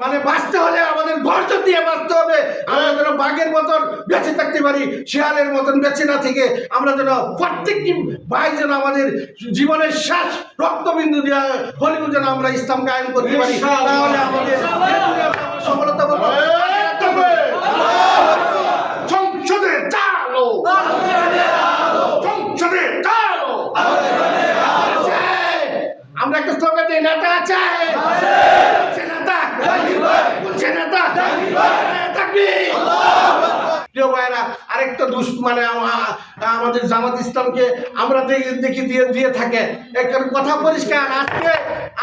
মানে বাঁচতে হলে আমাদের ধৈর্য দিয়ে বাঁচতে হবে আমরা যেন বাঘের মতন বেঁচে থাকতে পারি শিয়ালের মতন বেঁচে না থেকে আমরা যেন প্রত্যেকটি ভাই যেন আমাদের জীবনের শেষ রক্তবিন্দু দিয়ে হলেও যেন আমরা ইসলাম কায়েম করতে পারি তাহলে আমাদের সফলতা সংসদে চালো সংসদে চালো আমরা একটা স্লোগান দিই নেতা আছে আরেকটা দুষ মানে আমা- আমাদের জামাত ইসলামকে আমরা দেখি দিয়ে দিয়ে থাকে। একটা কথা পরিষ্কার, আজকে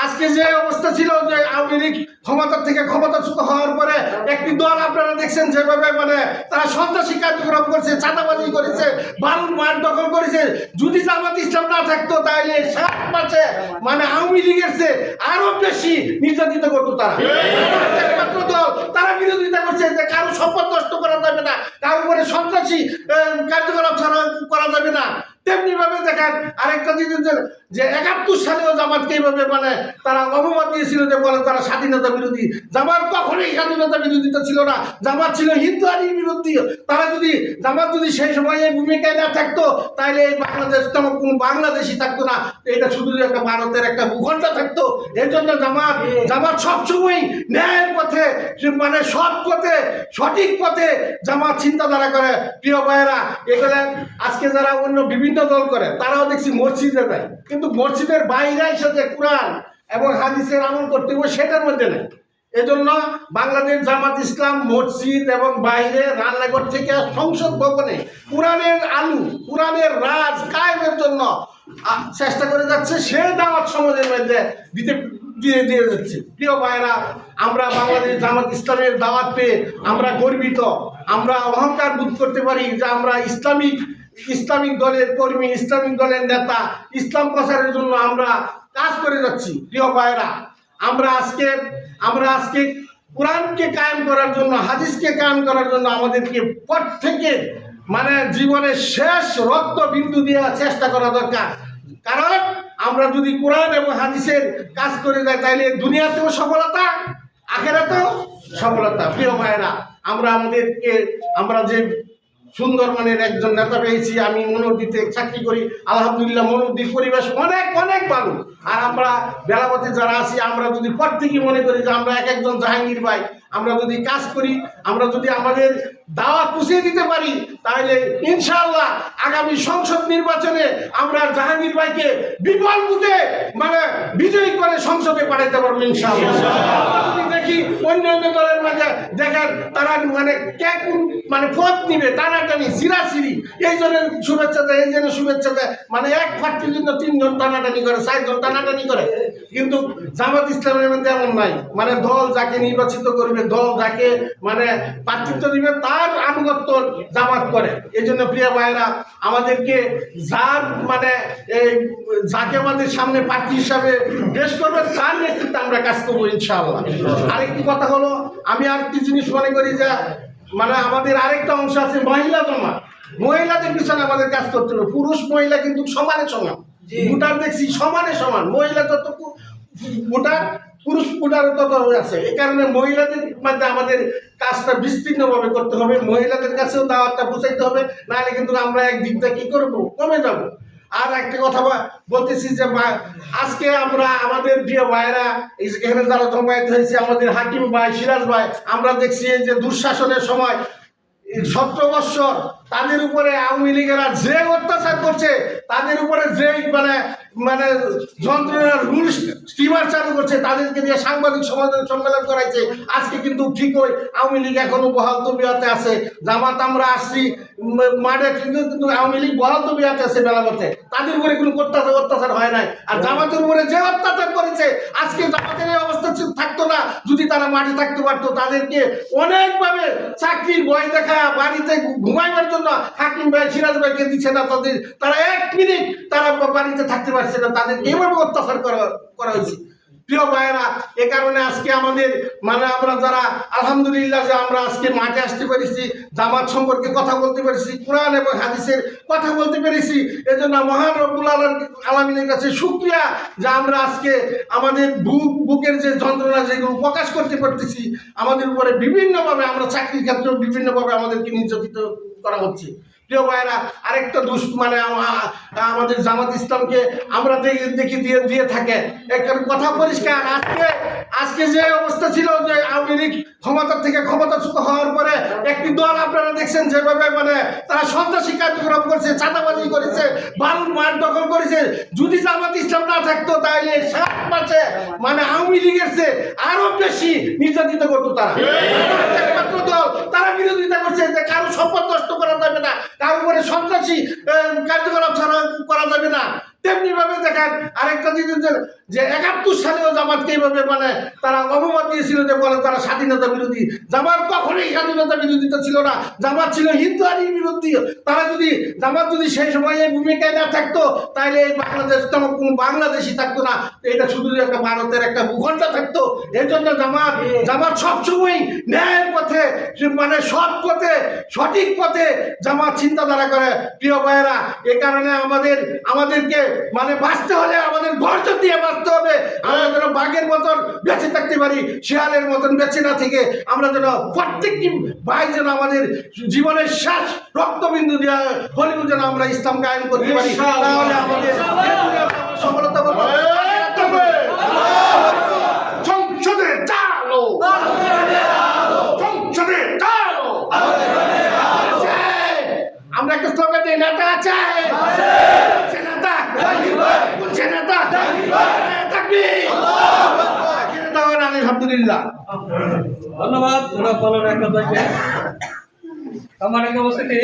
আজকে যে অবস্থা ছিল যে আওয়ামী লীগ ক্ষমতা থেকে ক্ষমতাচ্যুত হওয়ার পরে একটি দল আপনারা দেখছেন যেভাবে মানে তারা সন্ত্রাসী কার্যক্রম করছে চাঁদাবাজি করেছে বালুর মাঠ দখল করেছে। যদি জামাত ইসলাম না থাকতো তাহলে সাত মাসে মানে আওয়ামী লীগের চেয়ে আরও বেশি নির্যাতিত করতো তারা। একমাত্র দল তারা বিরোধিতা করছে যে কারও সম্পদ নষ্ট করা যাবে না কারও উপরে সন্ত্রাসী কার্যকলাপ ছাড়া করা যাবে না। তেমনি ভাবে দেখেন আরেকটা জিনিস যে- একাত্তর সালেও জামাতকে এইভাবে মানে তারা অবমত দিয়েছিল যে বলে তারা স্বাধীনতা বিরোধী। জামাত কখনোই স্বাধীনতা বিরোধিতা ছিল না। জামাত ছিল হিন্দু আদির বিরোধী তারা যদি, জামাত যদি সেই সময় এই ভূমিকায় না থাকতো তাহলে এই বাংলাদেশ তেমন কোনো বাংলাদেশই থাকতো না। এটা শুধু একটা ভারতের একটা ভূখণ্ড থাকতো। এই জন্য জামাত জামাত সবসময় ন্যায়ের পথে মানে সৎ পথে, সঠিক পথে জামাত চিন্তাধারা করে। প্রিয় ভাইয়েরা, এখানে আজকে যারা অন্য বিভিন্ন দল করে, তারাও দেখছি মসজিদে দেয় কিন্তু মসজিদের বাইরে যে কোরআন এবং হাদিসের আমল করতে হবে, সেটার মধ্যে নেই। এজন্য বাংলাদেশ জামাত ইসলাম মসজিদ এবং বাইরে রান্নাঘর থেকে সংসদ ভবনে কোরআনের আলু, কোরআনের রাজ কায়েমের জন্য চেষ্টা করে যাচ্ছে। সে দাওয়াত সমাজের মধ্যে দিতে দিয়ে দিয়ে যাচ্ছে। প্রিয় ভাইরা আমরা বাংলাদেশ জামাত ইসলামের দাওয়াত পেয়ে আমরা গর্বিত। আমরা অহংকার বোধ করতে পারি যে আমরা ইসলামিক ইসলামিক দলের কর্মী, ইসলামিক দলের নেতা, ইসলাম প্রচারের জন্য আমরা কাজ করে যাচ্ছি। প্রিয় ভাইরা আমরা আজকে আমরা আজকে কোরআনকে কায়েম করার জন্য, হাদিসকে কায়েম করার জন্য আমাদেরকে প্রত্যেকে মানে জীবনের শেষ রক্ত বিন্দু দেওয়ার চেষ্টা করা দরকার। কারণ আমরা যদি কোরআন এবং হাদিসের কাজ করে যাই তাহলে দুনিয়াতেও সফলতা, আখেরাতেও সফলতা। প্রিয় ভাইয়েরা, আমরা আমাদেরকে, আমরা যে সুন্দরবনের একজন নেতা পেয়েছি, আমি মনোরদিতে চাকরি করি, আলহামদুলিল্লাহ মনোরদির পরিবেশ অনেক অনেক ভালো। আর আমরা বেলাপথে যারা আছি, আমরা যদি প্রত্যেকেই মনে করি যে আমরা এক একজন জাহাঙ্গীর ভাই আমরা যদি কাজ করি, আমরা যদি আমাদের দাওয়া পুষিয়ে দিতে পারি, তাহলে ইনশাআল্লাহ আগামী সংসদ নির্বাচনে আমরা জাহাঙ্গীর ভাইকে বিপুল মানে বিজয়ী করে সংসদে পাঠাইতে পারব ইনশাআল্লাহ যদি দেখি অন্য অন্য দলের মাঝে দেখেন তারা মানে কে কোন মানে পথ নিবে টানাটানি সিরাসিরি এই জনের শুভেচ্ছা দেয়, এই জনের শুভেচ্ছা দেয়। মানে এক প্রার্থীর জন্য তিনজন টানাটানি করে, চারজন টানাটানি করে। কিন্তু জামাত ইসলামের মধ্যে এমন নাই। মানে দল যাকে নির্বাচিত করবে, দল যাকে মানে প্রার্থিত্ব দিবে, তার আনুগত্য জামাত করে। এই জন্য প্রিয় ভাইয়েরা, আমাদেরকে যার মানে এই যাকে আমাদের সামনে প্রার্থী হিসাবে বেশ করবে, তার নেতৃত্বে আমরা কাজ করব, ইনশাআল্লাহ। আরেকটি কথা হলো, আমি আরেকটি জিনিস মনে করি যে মানে আমাদের আরেকটা অংশ আছে মহিলা জমা। মহিলাদের পিছনে আমাদের কাজ করতে হবে। পুরুষ মহিলা কিন্তু সমানে সমান। ভোটার দেখছি সমানে সমান। মহিলা তত ভোটার পুরুষ ভোটারও তত আছে। এই কারণে মহিলাদের মধ্যে আমাদের কাজটা বিস্তীর্ণভাবে করতে হবে। মহিলাদের কাছেও দাওয়াতটা পৌঁছাইতে হবে। নাহলে কিন্তু আমরা একদিকটা কি করব? কমে যাব। আর একটা কথা বলতেছি যে আজকে আমরা আমাদের প্রিয় ভাইরা এখানে যারা জমায়েত হয়েছে, আমাদের হাকিম ভাই, সিরাজ ভাই, আমরা দেখছি যে দুঃশাসনের সময় সতেরো বৎসর তাদের উপরে আওয়ামী লীগেরা যে অত্যাচার করছে তাদের উপরে যে মানে মানে যন্ত্রণার রুল স্টিমার চালু করছে তাদেরকে দিয়ে সাংবাদিক সমাবেশ সম্মেলন করাইছে। আজকে কিন্তু ঠিকই আওয়ামী লীগ এখনও বহাল তবিয়াতে আছে। জামাত আমরা আসছি মাঠে কিন্তু কিন্তু আওয়ামী লীগ বহাল তবিয়াতে আছে বেলাবতে তাদের উপরে কোনো অত্যাচার অত্যাচার হয় নাই। আর জামাতের উপরে যে অত্যাচার করেছে আজকে জামাতের এই অবস্থা থাকতো না। যদি তারা মাঠে থাকতে পারতো তাদেরকে অনেকভাবে চাকরির ভয় দেখা বাড়িতে ঘুমাইবার জন্য হাকিম ভাই, সিরাজ ভাইকে দিচ্ছে না তাদের। তারা এক মিনিট তারা বাড়িতে থাকতে পারছে না তাদেরকে এভাবে অত্যাচার করা হয়েছে। প্রিয় ভাইয়েরা, এ কারণে আজকে আমাদের মানে আমরা যারা, আলহামদুলিল্লাহ যে আমরা আজকে মাঠে আসতে পেরেছি, জামাত সম্পর্কে কথা বলতে পেরেছি, কোরআন এবং হাদিসের কথা বলতে পেরেছি, এজন্য মহান রব্বুল আলম- আলমিনের কাছে শুক্রিয়া যে আমরা আজকে আমাদের বুক বুকের যে যন্ত্রণা যেগুলো প্রকাশ করতে পারতেছি, আমাদের উপরে বিভিন্নভাবে আমরা চাকরির ক্ষেত্রেও বিভিন্নভাবে আমাদেরকে নির্যাতিত করা হচ্ছে। প্রিয় ভাইয়েরা আরেকটা দুষ মানে আমাদের জামাত ইসলামকে আমরা দেখি দিয়ে দিয়ে থাকে। এখানে কথা পরিষ্কার আজকে আজকে যে অবস্থা ছিল যে আওয়ামী লীগ ক্ষমতা থেকে ক্ষমতাচ্যুত হওয়ার পরে একটি দল আপনারা দেখছেন যেভাবে মানে তারা সন্ত্রাসী কার্যক্রম করছে চাঁদাবাজি করেছে বালুর মাঠ দখল করেছে। যদি জামাত ইসলাম না থাকতো তাহলে সাত মাসে মানে আওয়ামী লীগের চেয়ে আরও বেশি নির্যাতিত করতো তারা। একমাত্র দল তারা বিরোধিতা করছে যে কারও সম্পদ নষ্ট করা যাবে না কারও উপরে সন্ত্রাসী কার্যকলাপ ছাড়া করা যাবে না। তেমনি ভাবে দেখেন আরেকটা জিনিস যে- একাত্তর সালেও জামাতকে এইভাবে মানে তারা অবমত দিয়েছিল যে বলে তারা স্বাধীনতা বিরোধী। জামাত কখনোই স্বাধীনতা বিরোধিতা ছিল না। জামাত ছিল হিন্দু বিরোধী তারা যদি জামাত যদি সেই সময় এই ভূমিকায় না থাকতো তাহলে এই বাংলাদেশ তেমন কোনো বাংলাদেশই থাকতো না। এটা শুধু একটা ভারতের একটা ভূখণ্ড থাকতো। এই জন্য জামাত জামাত সবসময় ন্যায়ের পথে মানে সৎ পথে, সঠিক পথে জামাত চিন্তাধারা করে। প্রিয় ভাইয়েরা, এ কারণে আমাদের আমাদেরকে মানে বাঁচতে হলে আমাদের ধৈর্য দিয়ে বাঁচতে হবে। আমরা যেন বাঘের মতন বেঁচে থাকতে পারি শিয়ালের মতন বেঁচে না থেকে আমরা যেন প্রত্যেকটি ভাই যেন আমাদের জীবনের শ্বাস রক্তবিন্দু দেওয়া হলেও যেন আমরা ইসলাম গায়ন করতে পারি। তাহলে আমাদের সফলতা পাবো। সংসদে চালো সংসদে চালো আছে। আমরা একটা স্লোগান দিই নেতা আছে আছে নেতা বলছে নেতা থাকবি নেতা হন আলহামদুলিল্লাহ। ধন্যবাদ ধন্যবাদ পালন একটা আমার উপস্থিতি